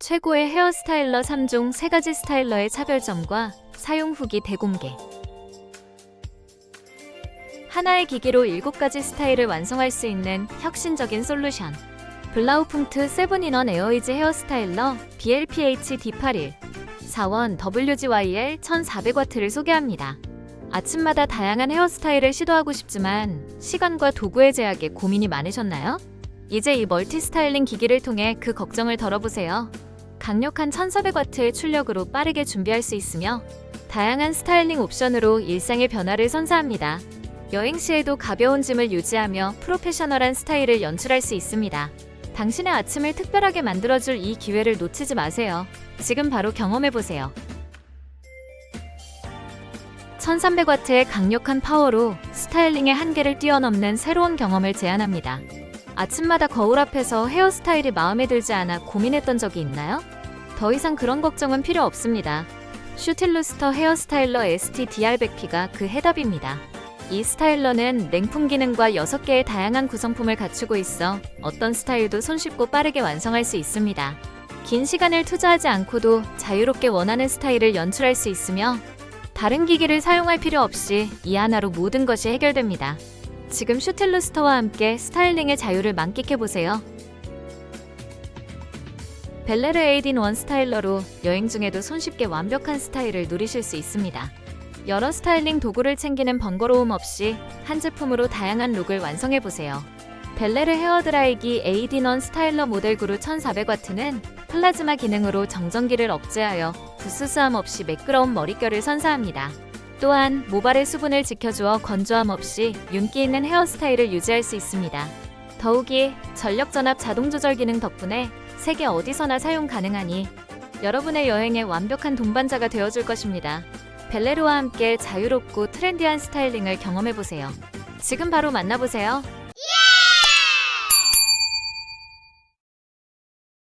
최고의 헤어 스타일러 3종 3가지 스타일러의 차별점과 사용 후기 대공개. 하나의 기기로 7가지 스타일을 완성할 수 있는 혁신적인 솔루션. 블라우풍트 7인원 에어이즈 헤어 스타일러 BLPH D81 4원 WGYL 1400W를 소개합니다. 아침마다 다양한 헤어스타일을 시도하고 싶지만 시간과 도구의 제약에 고민이 많으셨나요? 이제 이 멀티 스타일링 기기를 통해 그 걱정을 덜어보세요. 강력한 1400W의 출력으로 빠르게 준비할 수 있으며 다양한 스타일링 옵션으로 일상의 변화를 선사합니다. 여행 시에도 가벼운 짐을 유지하며 프로페셔널한 스타일을 연출할 수 있습니다. 당신의 아침을 특별하게 만들어줄 이 기회를 놓치지 마세요. 지금 바로 경험해보세요. 1300W의 강력한 파워로 스타일링의 한계를 뛰어넘는 새로운 경험을 제안합니다. 아침마다 거울 앞에서 헤어스타일이 마음에 들지 않아 고민했던 적이 있나요? 더 이상 그런 걱정은 필요 없습니다. 슈틸루스터 헤어스타일러 ST DR100P가 그 해답입니다. 이 스타일러는 냉풍 기능과 6개의 다양한 구성품을 갖추고 있어 어떤 스타일도 손쉽고 빠르게 완성할 수 있습니다. 긴 시간을 투자하지 않고도 자유롭게 원하는 스타일을 연출할 수 있으며 다른 기기를 사용할 필요 없이 이 하나로 모든 것이 해결됩니다. 지금 슈틸루스터와 함께 스타일링의 자유를 만끽해보세요. 벨레르 에이딘 원 스타일러로 여행 중에도 손쉽게 완벽한 스타일을 누리실 수 있습니다. 여러 스타일링 도구를 챙기는 번거로움 없이 한 제품으로 다양한 룩을 완성해보세요. 벨레르 헤어드라이기 에이딘 원 스타일러 모델 그루 1400W는 플라즈마 기능으로 정전기를 억제하여 부스스함 없이 매끄러운 머릿결을 선사합니다. 또한 모발의 수분을 지켜주어 건조함 없이 윤기 있는 헤어스타일을 유지할 수 있습니다. 더욱이 전력 전압 자동 조절 기능 덕분에 세계 어디서나 사용 가능하니 여러분의 여행에 완벽한 동반자가 되어줄 것입니다. 벨레르와 함께 자유롭고 트렌디한 스타일링을 경험해보세요. 지금 바로 만나보세요.